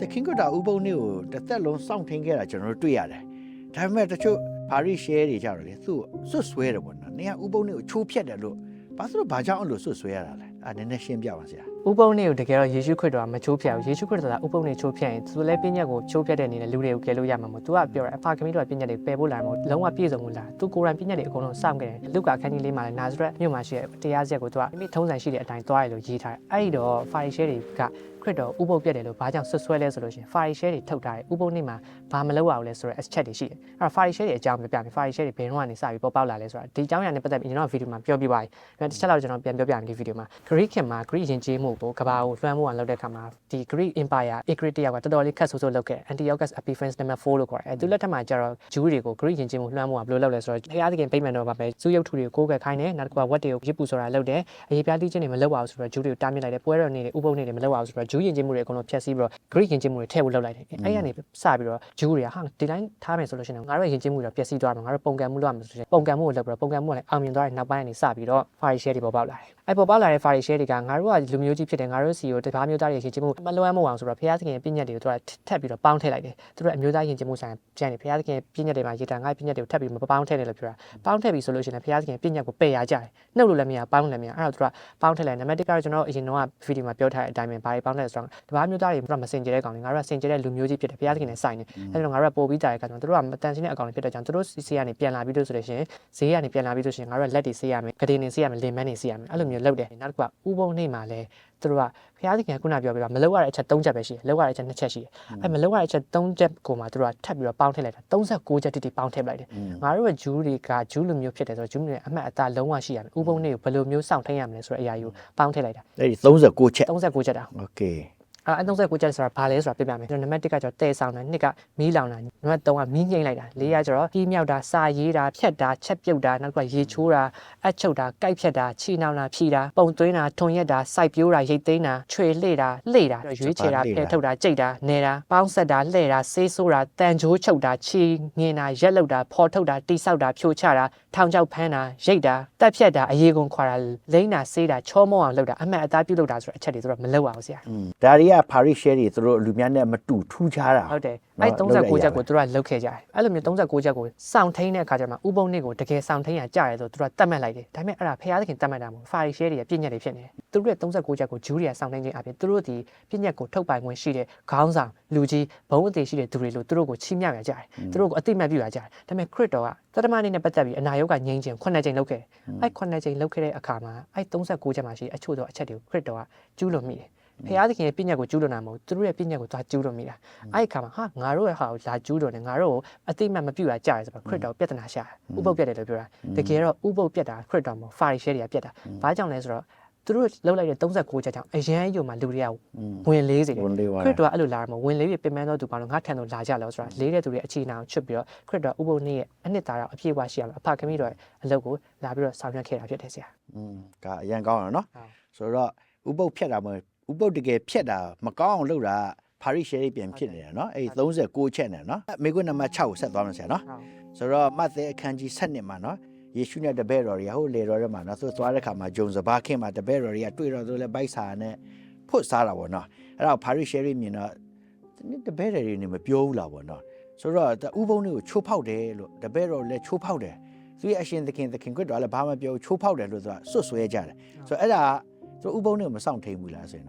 သခင်ကတာဥပုံနေကိုတစ်သက်လုံးစောင့်ထင်းခဲ့တာကျွန်တော်တို့တွေ့ရတယ်ဒါပေမဲ့တချို့ပါရီရှဲတွေကြတော့လေသူ့ဆွတ်ဆွဲတယ်ပေါ့နော်နေကဥပုံနေကိုချိုးဖြတ်တယ်လို့ဘာလို့ဘာကြောင့်အဲ့လိုဆွတ်ဆွဲရတာလဲအဲ့နည်းနည်းရှင်းပြပါဆရာ ဥပုံနေကိုတကယ်တော့ယေရှုခရစ်တော်ကမချိုးဖြတ်ဘူးယေရှုခရစ်တော်ကဥပုံနေချိုးဖြတ်ရင်သူလည်းပြည့်ညက်ကိုချိုးဖြတ်တဲ့အနေနဲ့လူတွေကိုကယ်လို့ရမှာမဟုတ်သူကပြောတယ်အဖခင်တို့ကပြည့်ညက်တွေပယ်ဖို့လာမှာမဟုတ်လုံးဝပြည့်စုံလို့လာသူကိုယ်တိုင်ပြည့်ညက်တွေအကုန်လုံးစောင့်ခဲ့တယ်လူကအခန်းကြီးလေးမှာလည်းနာဇရက်မြို့မှာရှိတဲ့တရားစရက်ကိုသူကမိမိထုံးစံရှိတဲ့အတိုင်းသွားရလို့ရေးထားတယ်အဲ့ဒီတော့ဖာရီရှဲတွေကခရစ်တော်ဥပုပ်ပြတ်တယ်လို့ဘာကြောင့်ဆွဆွဲလဲဆိုလို့ရှိရင်ဖာရီရှဲတွေထုတ်ထားတယ်ဥပုပ်နေ့မှာဘာမလုပ်ရဘူးလဲဆိုတော့ S ချက်တွေရှိတယ်အဲ့တော့ဖာရီရှဲတွေအကြောင်းပြောပြမယ်ဖာရီရှဲတွေဘယ်တော့ကနေစပြီးပေါ်ပေါက်လာလဲဆိုတာဒီအကြောင်းအရာနဲ့ပတ်သက်ပြီးကျွန်တော်ဗီဒီယိုမှာပြောပြပါပြီအဲ့တစ်ချက်လောက်ကျွန်တော်ပြန်ပြောပြမယ်ဒီဗီဒီယိုမှာ Greek ခင်မှာ Greek ရင်ကျေးမှုကိုကဘာကိုလွှမ်းမိုးအောင်လုပ်တဲ့အခါမှာဒီ Greek Empire Agric တယောက်ကတော်တော်လေးခက်ဆိုးဆိုးလုပ်ခဲ့ Antiochus Epiphanes number 4လို့ခေါ်တယ်အဲသူလက်ထက်မှာကျတော့ဂျူးတွေကို Greek ရင်ကျေးမှုလွှမ်းမိုးအောင်ဘယ်လိုလုပ်လဲဆိုတော့ဘုရားသခင်ဗိမာန်တော်မှာပဲဇူးရုပ်ထုတွေကိုကိုးကွယ်ခိုင်းတယ်နောက်တစ်ခုကဝတ်တွေကိုရစ်ပူဆိုတာလုပ်တယ်အရေးပြားတိချင်းတွေမလုပ်ပါဘူးဆိုတော့ဂျူးတွေကိုတားမြစ်လိုက်တယ်ပွဲတော်နေတွေဥပုံနေတွေမလုပ်ပါဘူးဆိုတော့ဂျူးရင်ကျေးမှုတွေအကုန်လုံးဖျက်ဆီးပြီးတော့ Greek ရင်ကျေးမှုတွေထည့်ဖို့လုပ်လိုက်တယ်အဲ့ရနေစပြီးတော့ဂျူးတွေကဟာဒီတိုင်းထားမယ်ဆိုလို့ရှိရင်ငါတို့ရင်ကျေးမှုတွေပျက်စီးသွားမှာငါတို့ပုံကံမှုလုပ်ရမယ်ဆိုရင်ပုံကံမှုကိုလုပ်ပြီးတော့ပုံကံမှုကလည်းအောင်မြင်သွားတဲ့နောက်ပိုင်းကနေစပြီးတော့ Pharisee တွေပေါ်ပေါက်လာတယ်အဲ့ပေါ်ပေါက်လာတဲ့ Pharisee တွေကငါတို့ကလူမျိုးကြီးဖြစ်တယ်ငါတို့စီကိုတကားမျိုးသားတွေရင်ကျေးမှုမလွှမ်းမိုးအောင်ဆိုတော့ဘုရားသခင်ရဲ့ပြည့်ညတ်တွေကိုသူကထပ်ပြီးတော့ပေါင်းထည့်လိုက်တယ်သူတို့အမျိုးသားရင်ကျေးမှုဆိုင်ကျန်တယ်ဘုရားသခင်ပြည့်ညတ်တွေမှာရေးတာငါ့ပြည့်ညတ်တွေကိုထပ်ပြီးမပေါင်းထည့်တယ်လို့ပြောတာပေါင်းထည့်ပြီဆိုလို့ရှိရင်ဘုရားသခင်ပြည့်ညတ်ကိုပယ်ရကြတယ်နှုတ်လို့လည်းမရပေါင်းလို့လည်းမရအဲ့တော့သူကပေါင်းထည့်လိုက်နံပါတ်1ကတော့ကျွန်တော်အရင်တော့ဗီဒီယိုမှာပြောထားတဲ့အတိုင်းပဲဘာတွေပေါင်းထည့်ဆိုတော့တဘာမျိုးသားတွေကတော့မစင်ကြတဲ့ကောင်တွေငါတို့ကစင်ကြတဲ့လူမျိုးကြီးဖြစ်တယ်ဘုရားသခင်နဲ့ဆိုင်တယ်အဲ့တော့ငါတို့ကပို့ပြီးတာတဲ့အခါကျတော့သူတို့ကမတန်ရှင်းတဲ့အကောင်တွေဖြစ်တဲ့ကြောင့်သူတို့စီကနေပြန်လာပြီးလို့ဆိုလို့ရှိရင်ဈေးကနေပြန်လာပြီးလို့ရှိရင်ငါတို့ကလက်တွေဆေးရမယ်ဂဒင်းတွေဆေးရမယ်လင်မန်းတွေဆေးရမယ်အဲ့လိုမျိုးလုပ်တယ်နောက်တစ်ခုကဥပုံနှိမ့်မှာလဲ သူတို့ကဘုရားသခင်ကခုနပြောပြပါမလောက်ရတဲ့အချက်၃ချက်ပဲရှိတယ်လောက်ရတဲ့အချက်၂ချက်ရှိတယ်အဲ့မလောက်ရတဲ့အချက်၃ချက်ကိုမှသူတို့ကထပ်ပြီးတော့ပေါင်းထည့်လိုက်တာ36ချက်တိတိပေါင်းထည့်လိုက်တယ်ငါတို့ရဲ့ဂျူးတွေကဂျူးလူမျိုးဖြစ်တယ်ဆိုတော့ဂျူးတွေအမှတ်အသားလုံးဝရှိရမယ်ဥပုံနှိမ့်ကိုဘယ်လိုမျိုးစောင့်ထိန်ရမလဲဆိုတဲ့အရာကြီးကိုပေါင်းထည့်လိုက်တာ အဲ့ဒီ39ချက် 36ချက်တာ โอเค အဲ39ချက်ဆိုတာဘာလဲဆိုတာပြပြမယ်ကျွန်တော်နံပါတ်1ကကျတော့တဲဆောင်တာ2ကမီးလောင်တာနံပါတ်3ကမီးငိမ့်လိုက်တာ4ကကျတော့ပြီးမြောက်တာစာရေးတာဖြတ်တာချက်ပြုတ်တာနောက်တစ်ခုကရေချိုးတာအပ်ချုပ်တာကြိုက်ဖြတ်တာချီနှောင်တာဖြီတာပုံသွင်းတာထွန်ရက်တာစိုက်ပြိုးတာရိတ်သိမ်းတာခြွေလှေ့တာလှေ့တာရွေးချယ်တာဖဲထုတ်တာကြိတ်တာနေတာပေါင်းဆက်တာလှဲ့တာဆေးဆိုးတာတန်ချိုးချုပ်တာချီငင်တာရက်လုတ်တာဖော်ထုတ်တာတိဆောက်တာဖြိုချတာထောင်ချောက်ဖမ်းတာရိတ်တာတက်ဖြတ်တာအရေးကုန်ခွာတာလိမ့်တာဆေးတာချောမောအောင်လုပ်တာအမှန်အသားပြုတ်လုပ်တာဆိုတဲ့အချက်တွေသူတို့မလုပ်ပါဘူးဆရာอืมဒါတွေကပါရီရှဲတွေသူတို့လူများနဲ့မတူထူးခြားတာဟုတ်တယ်နော်အဲ့လုပ်လိုက်39ချက်ရကိုသူတို့ကလုတ်ခဲ့ကြတယ်အဲ့လိုမျိုး39ချက်ကိုစောင့်ထိန်တဲ့အခါကျမှဥပုံနေ့ကိုတကယ်စောင့်ထိန်ရကြရဲဆိုသူတို့ကတတ်မှတ်လိုက်တယ်ဒါပေမဲ့အဲ့ဒါဖျားသခင်တတ်မှတ်တာမဟုတ်ဖာရီရှဲတွေရဲ့ပြည့်ညက်တွေဖြစ်နေတယ်သူတို့ရဲ့39ချက်ကိုဂျူးတွေကစောင့်ထိန်ခြင်းအပြင်သူတို့ဒီပြည့်ညက်ကိုထုတ်ပိုင်ခွင့်ရှိတဲ့ခေါင်းဆောင်လူကြီးဘုံအသေးရှိတဲ့သူတွေလို့သူတို့ကိုချီးမြှောက်ရကြတယ်သူတို့ကိုအတိမတ်ပြုရကြတယ်ဒါပေမဲ့ခရစ်တော်ကသတ္တမနေ့နဲ့ပတ်သက်ပြီးအနာရောဂါငြိမ်းခြင်း9ချိန်လုတ်ခဲ့တယ်အဲ့9ချိန်လုတ်ခဲ့တဲ့အခါမှာအဲ့39ချက်မှာရှိအချို့သောအချက်တွေကိုခရစ်တော်ကကျူးလွန်မိတယ် ဖရာသခင်ရဲ့ပြည့်ညက်ကိုကျူးလွန်တာမဟုတ်သူတို့ရဲ့ပြည့်ညက်ကိုသွားကျူးလွန်မိတာအဲ့ဒီခါမှာဟာငါတို့ရဲ့ဟာကိုလာကျူးလွန်တယ်ငါတို့ကိုအတိမတ်မပြုတ်တာကြားတယ်ဆိုတော့ခရစ်တော်ပြဿနာရှာဥပုပ်ပြတ်တယ်လို့ပြောတာတကယ်တော့ဥပုပ်ပြတ်တာခရစ်တော်မဟုတ်ဖာရီရှဲတွေကပြတ်တာဘာကြောင့်လဲဆိုတော့သူတို့လောက်လိုက်တဲ့36ချက်ကြောင့်အရန်အယုံမှာလူတွေကဝင်လေးစေတယ်ခရစ်တော်ကအဲ့လိုလာမှာဝင်လေးပြီးပြင်ပန်းတော့သူဘာလို့ငါထံတော့လာကြလဲဆိုတာလေးတဲ့သူတွေအခြေအနေကိုချွတ်ပြီးတော့ခရစ်တော်ဥပုံနေ့ရဲ့အနှစ်သာရအပြည့်အဝရှိရမယ်အဖခမီးတော်ရဲ့အလုပ်ကိုလာပြီးတော့ဆောင်ရွက်ခဲ့တာဖြစ်တယ်ဆရာอืมဒါအရန်ကောင်းတယ်နော်ဆိုတော့ဥပုပ်ဖြတ်တာမဟုတ် ဥပုပ်တကယ်ဖြက်တာမကောင်းအောင်လုပ်တာပါရီရှယ်လေးပြန်ဖြစ်နေတယ်နော်အဲ့36ချက်နဲ့နော်မိကွန်းနံပါတ်6ကိုဆက်သွားမယ်ဆရာနော်ဆိုတော့မတ်သဲအခန်းကြီး7မှာနော်ယေရှုနဲ့တပည့်တော်တွေကဟိုလေတော်တွေမှာနော်သူသွားတဲ့ခါမှာဂျုံစဘာခင်းမှာတပည့်တော်တွေကတွေ့တော့သူလည်းဘိုက်စာနဲ့ဖွတ်စားတာပေါ့နော်အဲ့တော့ပါရီရှယ်လေးမြင်တော့တပည့်တော်တွေနေမပြောဘူးလားပေါ့နော်ဆိုတော့ဥပုံတွေကိုချိုးဖောက်တယ်လို့တပည့်တော်လည်းချိုးဖောက်တယ်သူရဲ့အရှင်သခင်သခင်ခွတ်တော်လည်းဘာမှပြောချိုးဖောက်တယ်လို့ဆိုတာစွတ်ဆွဲကြတယ်ဆိုတော့အဲ့ဒါသူဥပုံတွေကိုမဆောင်ထိန်ဘူးလားဆိုရင်